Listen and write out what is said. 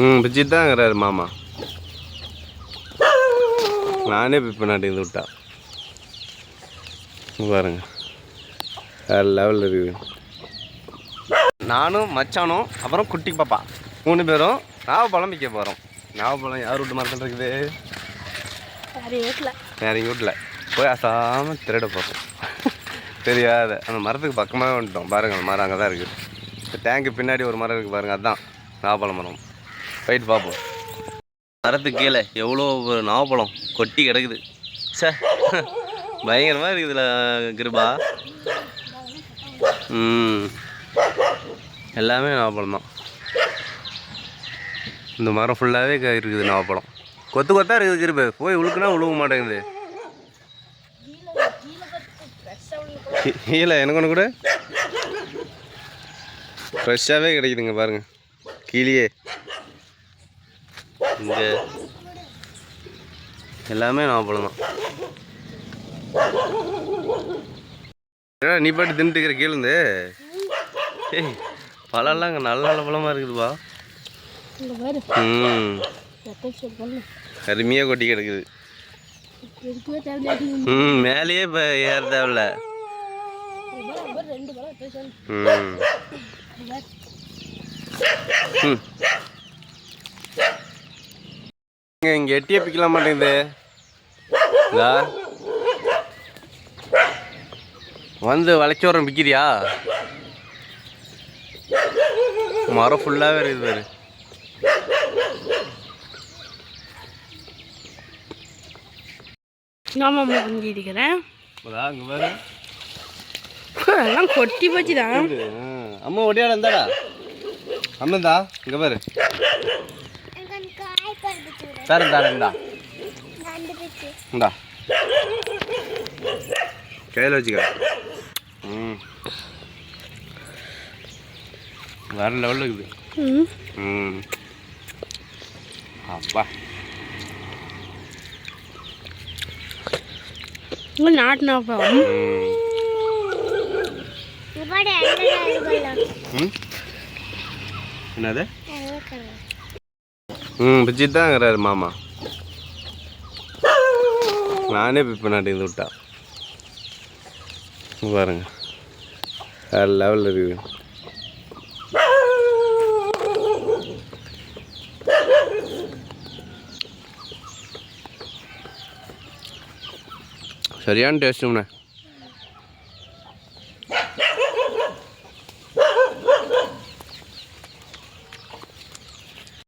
ம் பிச்சிட்டு தாங்கிறாரு மாமா. நானே பிப்ப நாட்டி விட்டா. பாருங்க. வேறு லெவலில் இருக்குது. நானும் மச்சானும் அப்புறம் குட்டி பாப்பா. மூணு பேரும் நாவப்பழம் விற்க போகிறோம் நாவப்பழம் யார் வீட்டு மரத்தில் இருக்குது? வேற எங்கள் வீட்டில் போய் அசாமல் திருட போகிறோம் தெரியாத. அந்த மரத்துக்கு பக்கமாகவே வந்துட்டோம். பாருங்க அந்த மரம் அங்கே தான் இருக்குது டேங்க்கு பின்னாடி ஒரு மரம் இருக்குது பாருங்க அதுதான் நாவப்பழம் மரம். போயிட்டு பார்ப்போம் மரத்துக்கு கீழே எவ்வளோ ஒரு நாவப்பழம் கொட்டி கிடக்குது. சே பயங்கரமாக இருக்குதுல கிருபா. ம். எல்லாமே நாவப்பழம் தான். இந்த மரம் ஃபுல்லாகவே இருக்குது நாவப்பழம். கொத்து கொத்தா இருக்குது கிருபு. போய் உழுக்குனா உழுவ மாட்டேங்குது. கீழே எனக்கு ஒன்று கூட. ஃப்ரெஷ்ஷாகவே கிடைக்குதுங்க பாருங்கள் கீழே இங்கே எல்லாமே நாவப்பழம் தான் நீ பாட்டு தின்னுட்டு இருக்கிற கீழேருந்து ஏய் பழம்லாம் அங்கே நல்ல நல்ல பழமாக இருக்குதுப்பா. ம். அருமையாக கொட்டி கிடக்குது. ம் மேலேயே இப்போ ஏற தேவையில்ல. ம். ம். இங்க எட்டியே பிக்கலாம் மாட்டேங்குது. இதா வந்து வளைச்சி வரோம் பிக்கிறியா? மரம் ஃபுல்லாகவே இருக்குது பாரு. ஆமாம் இருக்கிறேன் எல்லாம் கொட்டி போச்சுதான். அம்மா ஒடியாட இருந்தாடா அம்மந்தா இங்கே பாரு. தரேன் தரேன் இந்தா. இந்தா. கையில் வச்சுக்க. ம். வேற லெவலில் இருக்குது. ம். ம் அப்பா. இங்கே நாட்டு நாப்பழம் ம். ம். என்னது? ம் பிச்சிட்டு தான்ங்கிறாரு மாமா. நானே பிப்ப நாட்டி விட்டா. பாருங்க. வேறு லெவலில் இருக்குது. சரியான டேஸ்ட்டுண்ணே